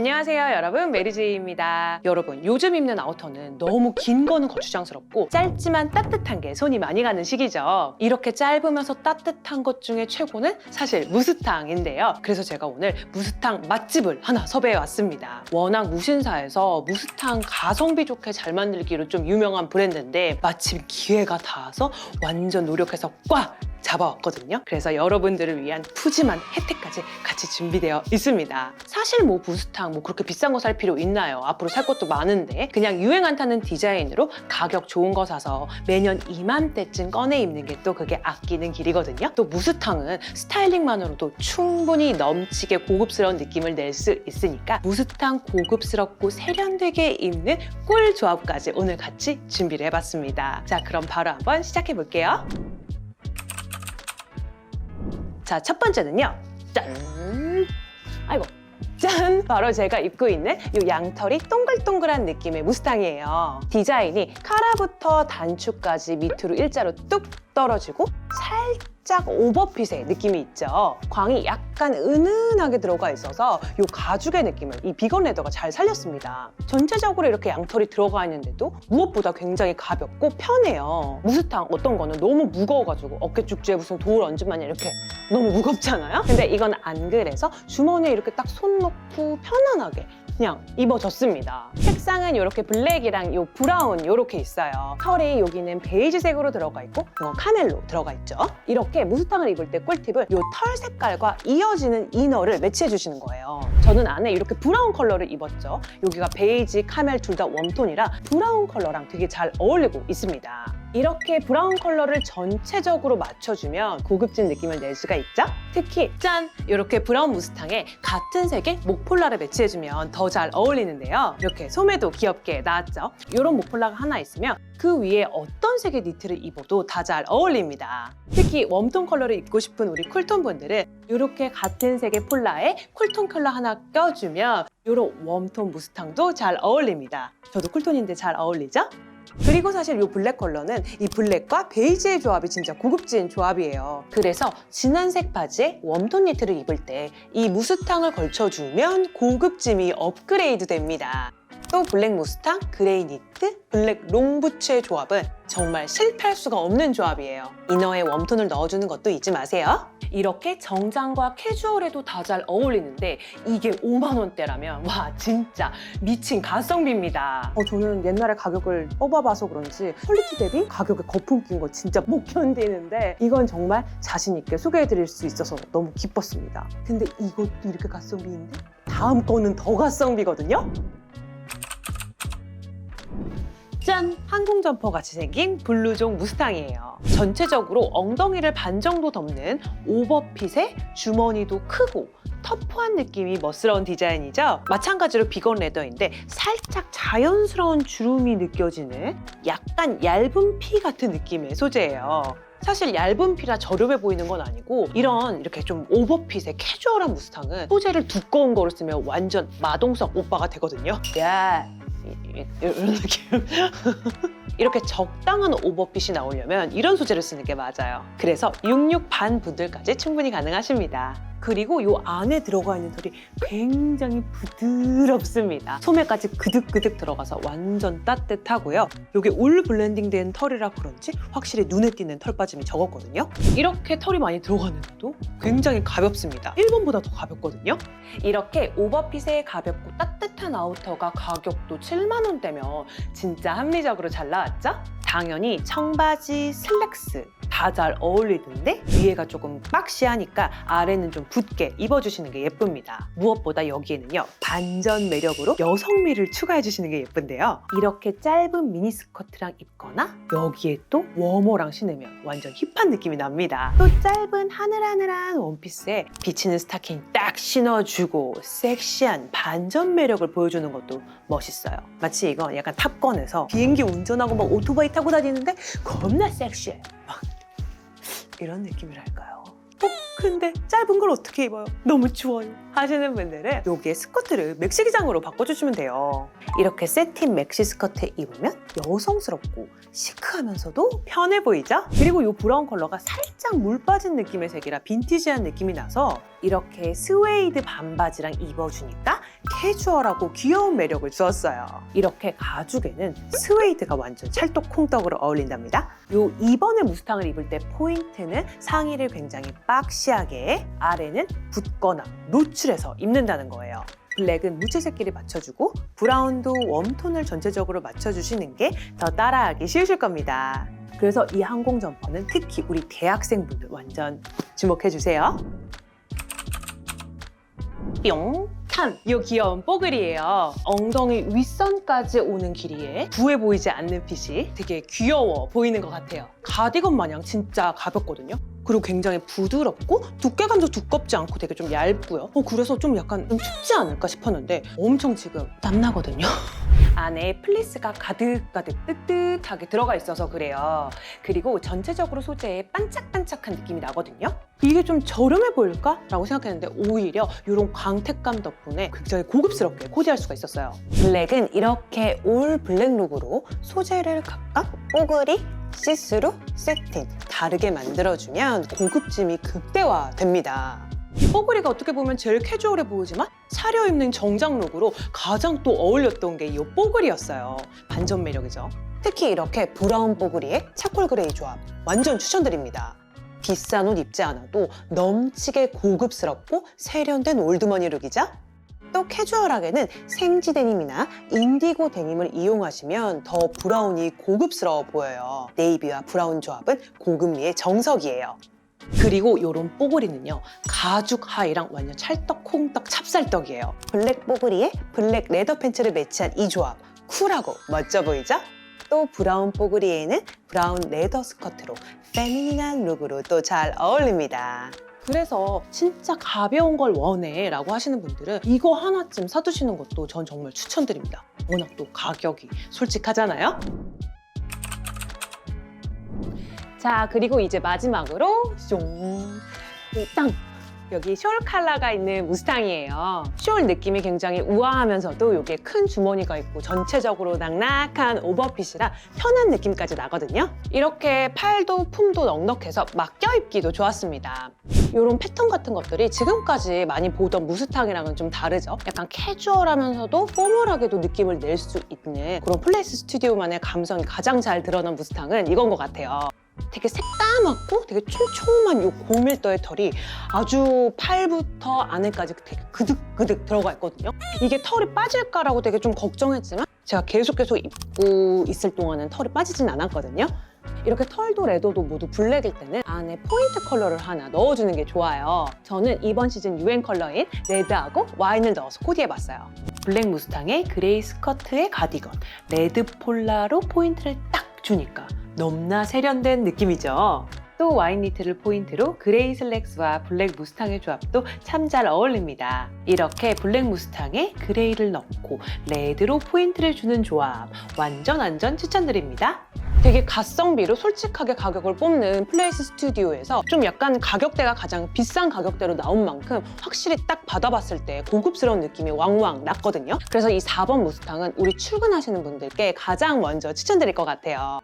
안녕하세요 여러분. 메리제이입니다. 여러분 요즘 입는 아우터는 너무 긴 거는 거추장스럽고 짧지만 따뜻한 게 손이 많이 가는 시기죠. 이렇게 짧으면서 따뜻한 것 중에 최고는 사실 무스탕인데요. 그래서 제가 오늘 무스탕 맛집을 하나 섭외해 왔습니다. 워낙 무신사에서 무스탕 가성비 좋게 잘 만들기로 좀 유명한 브랜드인데 마침 기회가 닿아서 완전 노력해서 꽉 잡아왔거든요. 그래서 여러분들을 위한 푸짐한 혜택까지 같이 준비되어 있습니다. 사실 뭐 부스탕 뭐 그렇게 비싼 거 살 필요 있나요? 앞으로 살 것도 많은데 그냥 유행 안 타는 디자인으로 가격 좋은 거 사서 매년 이맘때쯤 꺼내 입는 게 또 그게 아끼는 길이거든요. 또 무스탕은 스타일링만으로도 충분히 넘치게 고급스러운 느낌을 낼 수 있으니까 무스탕 고급스럽고 세련되게 입는 꿀 조합까지 오늘 같이 준비를 해봤습니다. 자 그럼 바로 한번 시작해 볼게요. 자, 첫 번째는요. 짠! 아이고. 짠! 바로 제가 입고 있는 이 양털이 동글동글한 느낌의 무스탕이에요. 디자인이 카라부터 단추까지 밑으로 일자로 뚝 떨어지고 살짝 오버핏의 느낌이 있죠. 광이 약간 은은하게 들어가 있어서 이 가죽의 느낌을 이 비건 레더가 잘 살렸습니다. 전체적으로 이렇게 양털이 들어가 있는데도 무엇보다 굉장히 가볍고 편해요. 무스탕 어떤 거는 너무 무거워가지고 어깨 축지에 무슨 돌 마냥 이렇게 너무 무겁잖아요. 근데 이건 안 그래서 주머니에 이렇게 딱 손 넣고 편안하게 그냥 입어졌습니다. 색상은 이렇게 블랙이랑 요 브라운 이렇게 있어요. 털이 여기는 베이지색으로 들어가 있고 이건 카멜로 들어가 있죠. 이렇게 무스탕을 입을 때 꿀팁은 요 털 색깔과 이어지는 이너를 매치해 주시는 거예요. 저는 안에 이렇게 브라운 컬러를 입었죠. 여기가 베이지, 카멜 둘 다 웜톤이라 브라운 컬러랑 되게 잘 어울리고 있습니다. 이렇게 브라운 컬러를 전체적으로 맞춰주면 고급진 느낌을 낼 수가 있죠? 특히 짠! 이렇게 브라운 무스탕에 같은 색의 목폴라를 매치해주면 더 잘 어울리는데요. 이렇게 소매도 귀엽게 나왔죠? 이런 목폴라가 하나 있으면 그 위에 어떤 색의 니트를 입어도 다 잘 어울립니다. 특히 웜톤 컬러를 입고 싶은 우리 쿨톤 분들은 이렇게 같은 색의 폴라에 쿨톤 컬러 하나 껴주면 이런 웜톤 무스탕도 잘 어울립니다. 저도 쿨톤인데 잘 어울리죠? 그리고 사실 이 블랙 컬러는 이 블랙과 베이지의 조합이 진짜 고급진 조합이에요. 그래서 진한색 바지에 웜톤 니트를 입을 때 이 무스탕을 걸쳐주면 고급짐이 업그레이드 됩니다. 또 블랙 무스탕, 그레이 니트, 블랙 롱부츠의 조합은 정말 실패할 수가 없는 조합이에요. 이너에 웜톤을 넣어주는 것도 잊지 마세요. 이렇게 정장과 캐주얼에도 다 잘 어울리는데 이게 5만 원대라면 와 진짜 미친 가성비입니다. 어, 저는 옛날에 가격을 뽑아봐서 그런지 퀄리티 대비 가격에 거품 낀 거 진짜 못 견디는데 이건 정말 자신 있게 소개해드릴 수 있어서 너무 기뻤습니다. 근데 이것도 이렇게 가성비인데 다음 거는 더 가성비거든요. 짠! 항공 점퍼 같이 생긴 블루종 무스탕이에요. 전체적으로 엉덩이를 반 정도 덮는 오버핏에 주머니도 크고 터프한 느낌이 멋스러운 디자인이죠. 마찬가지로 비건 레더인데 살짝 자연스러운 주름이 느껴지는 약간 얇은 피 같은 느낌의 소재예요. 사실 얇은 피라 저렴해 보이는 건 아니고 이런 이렇게 좀 오버핏의 캐주얼한 무스탕은 소재를 두꺼운 거를 쓰면 완전 마동석 오빠가 되거든요. 야, 이런 느낌. 이렇게 적당한 오버핏이 나오려면 이런 소재를 쓰는 게 맞아요. 그래서 66반 분들까지 충분히 가능하십니다. 그리고 이 안에 들어가 있는 털이 굉장히 부드럽습니다. 소매까지 그득그득 들어가서 완전 따뜻하고요. 이게 울 블렌딩된 털이라 그런지 확실히 눈에 띄는 털 빠짐이 적었거든요. 이렇게 털이 많이 들어갔는데도 굉장히 가볍습니다. 1번보다 더 가볍거든요. 이렇게 오버핏에 가볍고 따뜻한 아우터가 가격도 7만 원대면 진짜 합리적으로 잘 나왔죠? 당연히 청바지, 슬랙스 다 잘 어울리는데 위에가 조금 박시하니까 아래는 좀 붓게 입어주시는 게 예쁩니다. 무엇보다 여기에는요 반전 매력으로 여성미를 추가해 주시는 게 예쁜데요. 이렇게 짧은 미니스커트랑 입거나 여기에 또 워머랑 신으면 완전 힙한 느낌이 납니다. 또 짧은 하늘하늘한 원피스에 비치는 스타킹 딱 신어주고 섹시한 반전 매력을 보여주는 것도 멋있어요. 마치 이건 약간 탑건에서 비행기 운전하고 막 오토바이 타고 다니는데 겁나 섹시해. 막 이런 느낌이랄까요? 어? 근데 짧은 걸 어떻게 입어요? 너무 추워요. 하시는 분들은 여기에 스커트를 맥시 기장으로 바꿔주시면 돼요. 이렇게 세틴 맥시 스커트에 입으면 여성스럽고 시크하면서도 편해 보이죠? 그리고 이 브라운 컬러가 살짝 물 빠진 느낌의 색이라 빈티지한 느낌이 나서 이렇게 스웨이드 반바지랑 입어주니까 캐주얼하고 귀여운 매력을 주었어요. 이렇게 가죽에는 스웨이드가 완전 찰떡콩떡으로 어울린답니다. 요 이번에 무스탕을 입을 때 포인트는 상의를 굉장히 박시하게 아래는 붙거나 노출해서 입는다는 거예요. 블랙은 무채색끼리 맞춰주고 브라운도 웜톤을 전체적으로 맞춰주시는 게 더 따라하기 쉬우실 겁니다. 그래서 이 항공 점퍼는 특히 우리 대학생분들 완전 주목해주세요. 뿅! 참! 이 귀여운 뽀글이에요. 엉덩이 윗선까지 오는 길이에 부해 보이지 않는 핏이 되게 귀여워 보이는 것 같아요. 가디건 마냥 진짜 가볍거든요. 그리고 굉장히 부드럽고 두께감도 두껍지 않고 되게 좀 얇고요. 어, 그래서 좀 약간 좀 춥지 않을까 싶었는데 엄청 지금 땀나거든요. 안에 플리스가 가득가득 뜨뜻하게 들어가 있어서 그래요. 그리고 전체적으로 소재에 반짝반짝한 느낌이 나거든요. 이게 좀 저렴해 보일까? 라고 생각했는데 오히려 이런 광택감 덕분에 굉장히 고급스럽게 코디할 수가 있었어요. 블랙은 이렇게 올 블랙 룩으로 소재를 각각 뽀글이, 시스루, 세틴 다르게 만들어주면 고급짐이 극대화됩니다. 이 뽀글이가 어떻게 보면 제일 캐주얼해 보이지만 차려 입는 정장 룩으로 가장 또 어울렸던 게 이 뽀글이었어요. 반전 매력이죠. 특히 이렇게 브라운 뽀글이에 차콜 그레이 조합 완전 추천드립니다. 비싼 옷 입지 않아도 넘치게 고급스럽고 세련된 올드머니 룩이죠. 또 캐주얼하게는 생지 데님이나 인디고 데님을 이용하시면 더 브라운이 고급스러워 보여요. 네이비와 브라운 조합은 고급미의 정석이에요. 그리고 이런 뽀글이는요 가죽 하의랑 완전 찰떡 콩떡 찹쌀떡이에요. 블랙 뽀글이에 블랙 레더 팬츠를 매치한 이 조합 쿨하고 멋져 보이죠? 또 브라운 뽀글이에는 브라운 레더 스커트로 페미닌한 룩으로 또 잘 어울립니다. 그래서 진짜 가벼운 걸 원해 라고 하시는 분들은 이거 하나쯤 사두시는 것도 전 정말 추천드립니다. 워낙 또 가격이 솔직하잖아요 자, 그리고 이제 마지막으로 숑! 땅! 여기 숄 컬러가 있는 무스탕이에요. 숄 느낌이 굉장히 우아하면서도 이게 큰 주머니가 있고 전체적으로 낙낙한 오버핏이라 편한 느낌까지 나거든요. 이렇게 팔도 품도 넉넉해서 막 껴입기도 좋았습니다. 이런 패턴 같은 것들이 지금까지 많이 보던 무스탕이랑은 좀 다르죠. 약간 캐주얼하면서도 포멀하게도 느낌을 낼 수 있는 그런 플레이스 스튜디오만의 감성이 가장 잘 드러난 무스탕은 이건 것 같아요. 되게 새까맣고 되게 촘촘한 이 고밀도의 털이 아주 팔부터 안에까지 되게 그득그득 들어가 있거든요. 이게 털이 빠질까라고 되게 좀 걱정했지만 제가 계속 계속 입고 있을 동안은 털이 빠지진 않았거든요. 이렇게 털도 레더도 모두 블랙일 때는 안에 포인트 컬러를 하나 넣어주는 게 좋아요. 저는 이번 시즌 유행 컬러인 레드하고 와인을 넣어서 코디해봤어요. 블랙 무스탕에 그레이 스커트에 가디건, 레드 폴라로 포인트를 딱 주니까 넘나 세련된 느낌이죠. 또 와인 니트를 포인트로 그레이 슬랙스와 블랙 무스탕의 조합도 참 잘 어울립니다. 이렇게 블랙 무스탕에 그레이를 넣고 레드로 포인트를 주는 조합 완전 완전 추천드립니다. 되게 가성비로 솔직하게 가격을 뽑는 플레이스 스튜디오에서 좀 약간 가격대가 가장 비싼 가격대로 나온 만큼 확실히 딱 받아봤을 때 고급스러운 느낌이 왕왕 났거든요. 그래서 이 4번 무스탕은 우리 출근하시는 분들께 가장 먼저 추천드릴 것 같아요.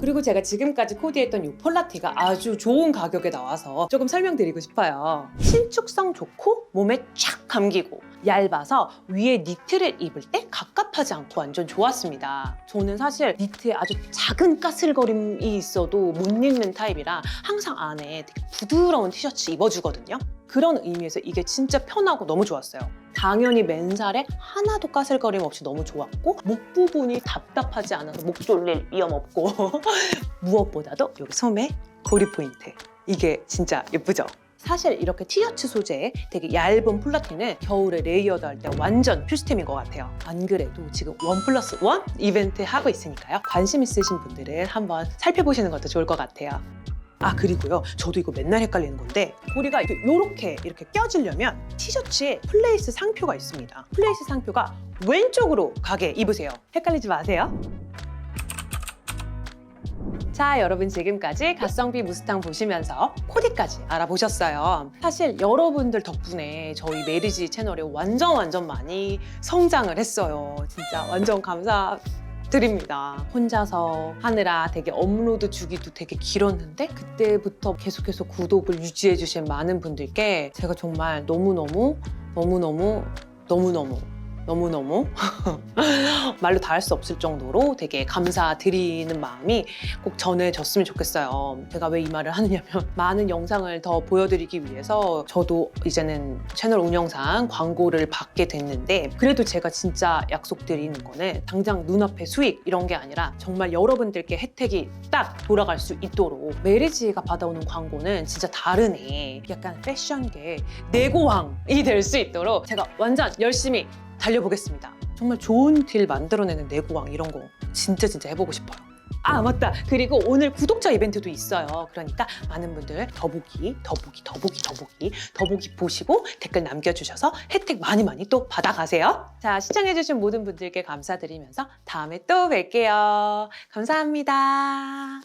그리고 제가 지금까지 코디했던 이 폴라티가 아주 좋은 가격에 나와서 조금 설명드리고 싶어요. 신축성 좋고 몸에 쫙 감기고 얇아서 위에 니트를 입을 때 갑갑하지 않고 완전 좋았습니다. 저는 사실 니트에 아주 작은 까슬거림이 있어도 못 입는 타입이라 항상 안에 되게 부드러운 티셔츠 입어주거든요. 그런 의미에서 이게 진짜 편하고 너무 좋았어요. 당연히 맨살에 하나도 까슬거림 없이 너무 좋았고 목 부분이 답답하지 않아서 목 졸릴 위험 없고 무엇보다도 여기 소매 고리 포인트 이게 진짜 예쁘죠? 사실 이렇게 티셔츠 소재의 되게 얇은 폴라티는 겨울에 레이어드 할 때 완전 필수템인 것 같아요. 안 그래도 지금 원 플러스 원 이벤트 하고 있으니까요. 관심 있으신 분들은 한번 살펴보시는 것도 좋을 것 같아요. 아 그리고요. 저도 이거 맨날 헷갈리는 건데 고리가 이렇게 요렇게 이렇게 껴지려면 티셔츠에 플레이스 상표가 있습니다. 플레이스 상표가 왼쪽으로 가게 입으세요. 헷갈리지 마세요. 자 여러분 지금까지 가성비 무스탕 보시면서 코디까지 알아보셨어요. 사실 여러분들 덕분에 저희 메리지 채널이 완전 완전 많이 성장을 했어요. 진짜 완전 감사 드립니다. 혼자서 하느라 되게 업로드 주기도 되게 길었는데 그때부터 계속해서 구독을 유지해 주신 많은 분들께 제가 정말 너무너무 너무너무 너무너무 너무너무 말로 다 할 수 없을 정도로 되게 감사드리는 마음이 꼭 전해졌으면 좋겠어요. 제가 왜 이 말을 하느냐면 많은 영상을 더 보여드리기 위해서 저도 이제는 채널 운영상 광고를 받게 됐는데 그래도 제가 진짜 약속드리는 거는 당장 눈앞에 수익 이런 게 아니라 정말 여러분들께 혜택이 딱 돌아갈 수 있도록 메리지가 받아오는 광고는 진짜 다르네. 약간 패션계 내고왕이 될 수 있도록 제가 완전 열심히 달려보겠습니다. 정말 좋은 딜 만들어내는 내고왕 이런 거 진짜 진짜 해보고 싶어요. 아 맞다. 그리고 오늘 구독자 이벤트도 있어요. 그러니까 많은 분들 더보기, 더보기, 더보기, 더보기, 더보기 보시고 댓글 남겨주셔서 혜택 많이 많이 또 받아가세요. 자 시청해주신 모든 분들께 감사드리면서 다음에 또 뵐게요. 감사합니다.